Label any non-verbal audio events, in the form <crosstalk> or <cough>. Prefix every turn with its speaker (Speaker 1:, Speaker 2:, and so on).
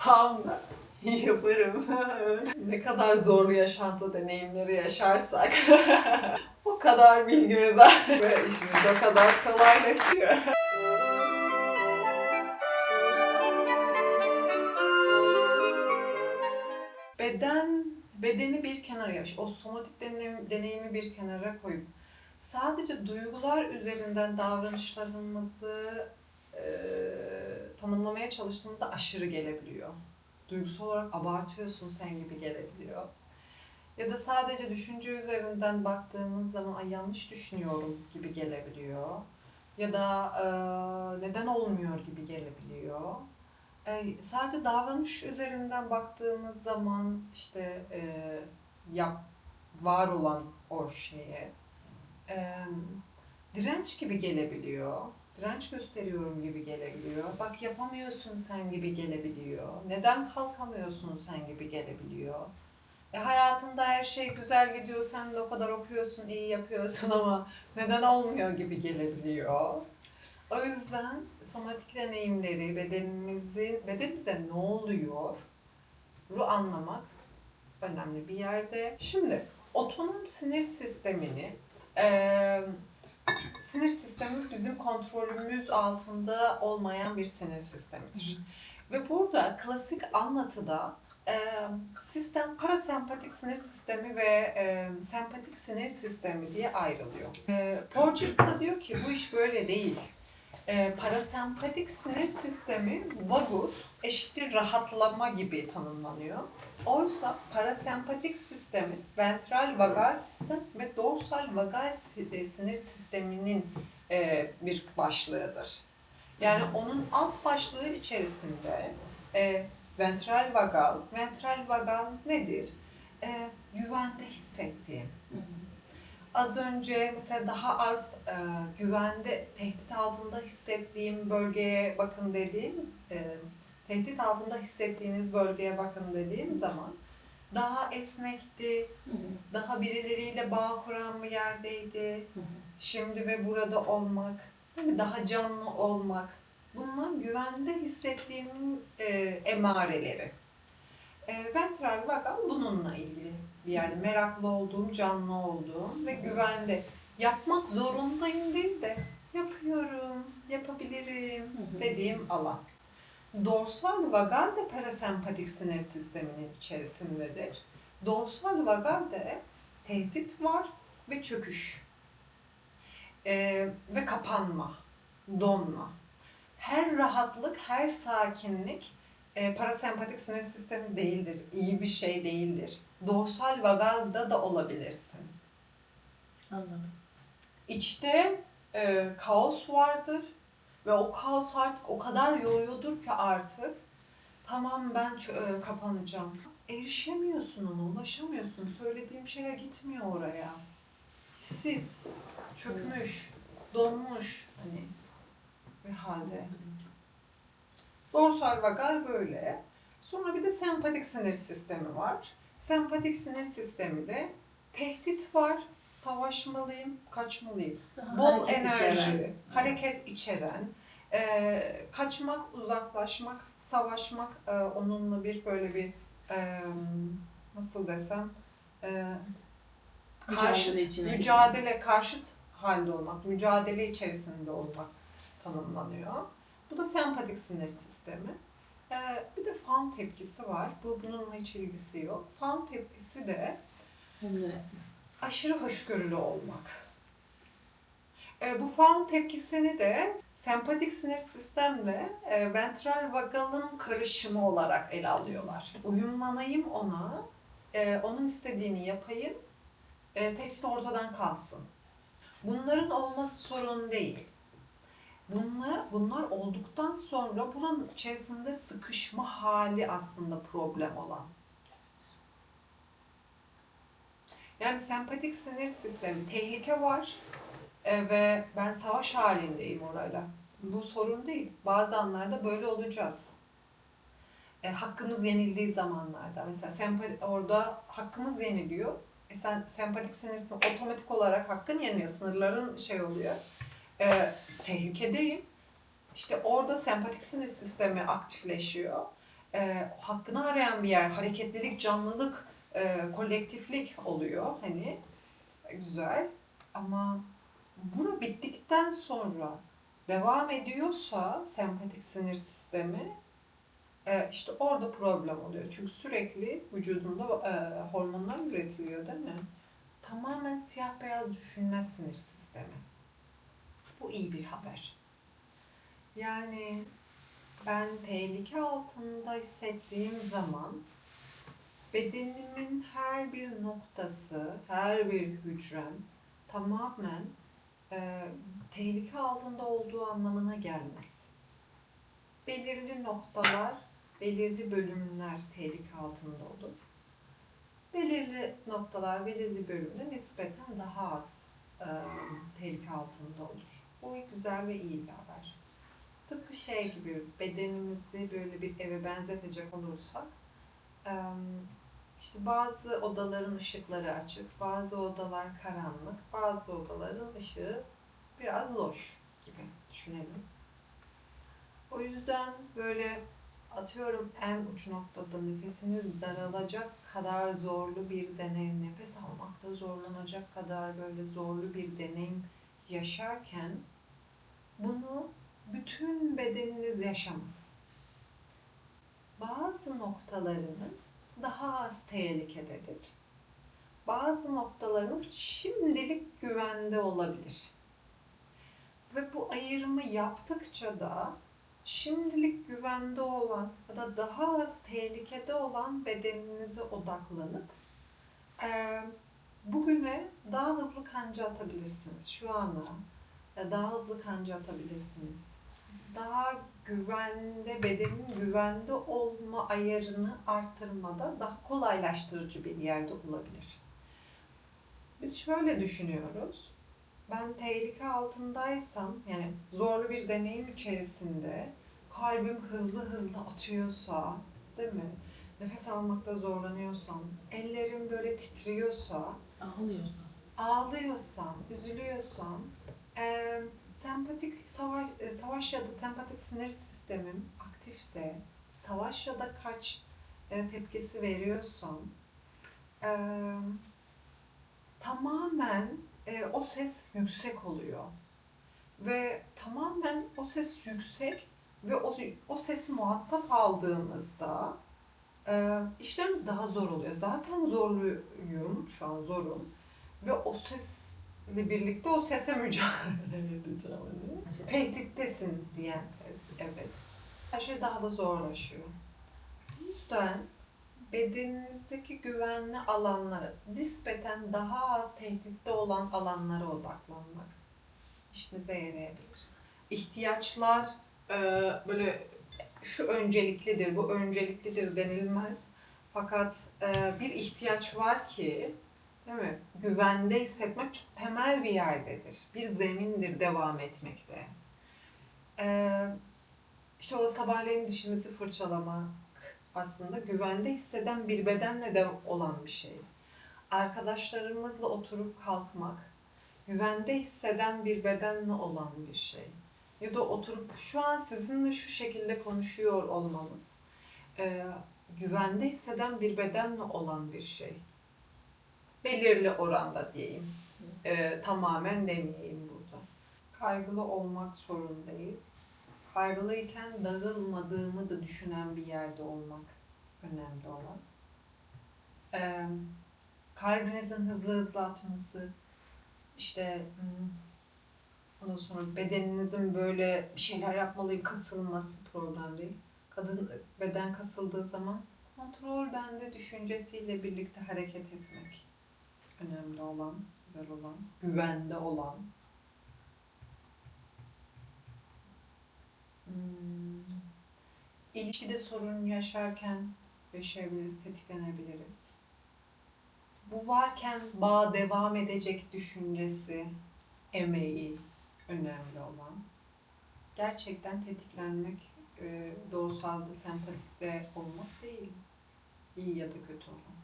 Speaker 1: Hamla yaparım. <laughs> ne kadar zorlu yaşantı deneyimleri yaşarsak <laughs> o kadar bilgimiz <laughs> ve işimiz o kadar kolaylaşıyor. Beden bedeni bir kenara yaş, o somatik deneyim, deneyimi bir kenara koyup sadece duygular üzerinden davranışlarımızı e, tanımlamaya çalıştığımızda aşırı gelebiliyor. Duygusal olarak abartıyorsun sen gibi gelebiliyor. Ya da sadece düşünce üzerinden baktığımız zaman ay yanlış düşünüyorum gibi gelebiliyor. Ya da e, neden olmuyor gibi gelebiliyor. E, sadece davranış üzerinden baktığımız zaman işte e, yap var olan o şeye e, direnç gibi gelebiliyor. Direnç gösteriyorum gibi gelebiliyor. Bak yapamıyorsun sen gibi gelebiliyor. Neden kalkamıyorsun sen gibi gelebiliyor. E, hayatında her şey güzel gidiyor, sen de o kadar okuyorsun, iyi yapıyorsun <laughs> ama neden olmuyor gibi gelebiliyor. O yüzden somatik deneyimleri, bedenimizin, bedenimize ne oluyor ru anlamak önemli bir yerde. Şimdi otonom sinir sistemini eee sinir sistemimiz bizim kontrolümüz altında olmayan bir sinir sistemidir. Ve burada klasik anlatıda e, sistem parasempatik sinir sistemi ve e, sempatik sinir sistemi diye ayrılıyor. E, Porges da diyor ki bu iş böyle değil. E, parasempatik sinir sistemi vagus eşittir rahatlama gibi tanımlanıyor. Oysa parasempatik sistemi ventral vagal sistem ve dorsal vagal e, sinir sisteminin e, bir başlığıdır. Yani onun alt başlığı içerisinde e, ventral vagal, ventral vagal nedir? E, güvende hissettiğim. Az önce mesela daha az e, güvende, tehdit altında hissettiğim bölgeye bakın dediğim, e, tehdit altında hissettiğiniz bölgeye bakın dediğim zaman daha esnekti, daha birileriyle bağ kuran bir yerdeydi. Şimdi ve burada olmak, değil mi? daha canlı olmak. Bunlar güvende hissettiğim e, emareleri. E, ventral vagal bununla ilgili bir yerde meraklı olduğum, canlı olduğum ve güvende. Yapmak zorundayım değil de yapıyorum, yapabilirim dediğim alan. Dorsal vagal de parasempatik sinir sisteminin içerisindedir. Dorsal vagal de tehdit var ve çöküş. Ee, ve kapanma, donma. Her rahatlık, her sakinlik e, parasempatik sinir sistemi değildir. iyi bir şey değildir. Dorsal vagalda da olabilirsin.
Speaker 2: Anladım.
Speaker 1: İçte e, kaos vardır ve o kaos artık o kadar yoruyordur ki artık tamam ben e, kapanacağım. Erişemiyorsun ona, ulaşamıyorsun. Söylediğim şeye gitmiyor oraya. Hissiz, çökmüş, donmuş hani bir halde. Dorsal vagal böyle. Sonra bir de sempatik sinir sistemi var. Sempatik sinir sistemi de tehdit var, savaşmalıyım, kaçmalıyım.
Speaker 2: Daha
Speaker 1: Bol enerji,
Speaker 2: içeren.
Speaker 1: hareket içeren, e, kaçmak, uzaklaşmak, savaşmak, e, onunla bir böyle bir e, nasıl desem e, karşıt,
Speaker 2: Mücadele
Speaker 1: mücadele, karşıt halde olmak, mücadele içerisinde olmak tanımlanıyor. Bu da sempatik sinir sistemi. E, bir de faun tepkisi var. Bu bununla hiç ilgisi yok. Faun tepkisi de aşırı hoşgörülü olmak. E, bu faun tepkisini de sempatik sinir sistemle e, ventral vagalın karışımı olarak ele alıyorlar. Uyumlanayım ona, e, onun istediğini yapayım, e, tehdit ortadan kalsın. Bunların olması sorun değil. Bunlar, bunlar olduktan sonra buranın içerisinde sıkışma hali aslında problem olan. Yani sempatik sinir sistemi, tehlike var e, ve ben savaş halindeyim orayla. Bu sorun değil. Bazı anlarda böyle olacağız. E, hakkımız yenildiği zamanlarda. Mesela sempa- orada hakkımız yeniliyor. E sen sempatik sinir sistemi otomatik olarak hakkın yeniyor. Sınırların şey oluyor. E, tehlikedeyim. İşte orada sempatik sinir sistemi aktifleşiyor. e, hakkını arayan bir yer, hareketlilik, canlılık, e, kolektiflik oluyor hani E, güzel ama bura bittikten sonra devam ediyorsa sempatik sinir sistemi e, işte orada problem oluyor. Çünkü sürekli vücudunda e, hormonlar üretiliyor değil mi? Tamamen siyah beyaz düşünmez sinir sistemi. Bu iyi bir haber. Yani ben tehlike altında hissettiğim zaman bedenimin her bir noktası, her bir hücrem tamamen e, tehlike altında olduğu anlamına gelmez. Belirli noktalar, belirli bölümler tehlike altında olur. Belirli noktalar, belirli bölümde nispeten daha az e, tehlike altında olur. Bu güzel ve iyi bir haber. Tıpkı şey gibi bedenimizi böyle bir eve benzetecek olursak işte bazı odaların ışıkları açık, bazı odalar karanlık, bazı odaların ışığı biraz loş gibi düşünelim. O yüzden böyle atıyorum en uç noktada nefesiniz daralacak kadar zorlu bir deneyim, nefes almakta zorlanacak kadar böyle zorlu bir deneyim yaşarken bunu bütün bedeniniz yaşamaz. Bazı noktalarınız daha az tehlikededir. Bazı noktalarınız şimdilik güvende olabilir. Ve bu ayırımı yaptıkça da şimdilik güvende olan ya da daha az tehlikede olan bedeninize odaklanıp bugüne daha hızlı kanca atabilirsiniz. Şu ana daha hızlı kanca atabilirsiniz. Daha güvende, bedenin güvende olma ayarını arttırmada daha kolaylaştırıcı bir yerde olabilir. Biz şöyle düşünüyoruz. Ben tehlike altındaysam, yani zorlu bir deneyim içerisinde kalbim hızlı hızlı atıyorsa, değil mi? Nefes almakta zorlanıyorsam, ellerim böyle titriyorsa,
Speaker 2: Ağlıyorsa.
Speaker 1: ağlıyorsam, üzülüyorsam, eee, sempatik savaş, e, savaş ya da sempatik sinir sistemim aktifse, savaş ya da kaç e, tepkisi veriyorsam, eee, tamamen e, o ses yüksek oluyor. Ve tamamen o ses yüksek ve o, o sesi muhatap aldığımızda e, işlerimiz daha zor oluyor. Zaten zorluyum, şu an zorum. Ve o sesle birlikte o sese <laughs> mücadele edeceğim. Hani. Tehdittesin diyen ses, evet. Her şey daha da zorlaşıyor. Bu yüzden bedeninizdeki güvenli alanlara, nispeten daha az tehditte olan alanlara odaklanmak işinize yarayabilir. İhtiyaçlar e, böyle şu önceliklidir, bu önceliklidir denilmez. Fakat e, bir ihtiyaç var ki, değil mi? Güvende hissetmek çok temel bir yerdedir. Bir zemindir devam etmekte. E, işte o sabahleyin dişimizi fırçalamak aslında güvende hisseden bir bedenle de olan bir şey. Arkadaşlarımızla oturup kalkmak, güvende hisseden bir bedenle olan bir şey. Ya da oturup şu an sizinle şu şekilde konuşuyor olmamız, e, güvende hisseden bir bedenle olan bir şey. Belirli oranda diyeyim. E, tamamen demeyeyim burada. Kaygılı olmak sorun değil. Kaygılıyken dağılmadığımı da düşünen bir yerde olmak önemli olan. E, kalbinizin hızlı hızlı atması, işte hmm, ondan sonra bedeninizin böyle bir şeyler yapmalıyım kasılması problem değil. Kadın beden kasıldığı zaman kontrol bende düşüncesiyle birlikte hareket etmek önemli olan, güzel olan, güvende olan. Hmm. İlişkide sorun yaşarken yaşayabiliriz, tetiklenebiliriz. Bu varken bağ devam edecek düşüncesi, emeği önemli olan. Gerçekten tetiklenmek, e, doğrusalda, sempatikte olmak değil. İyi ya da kötü olan.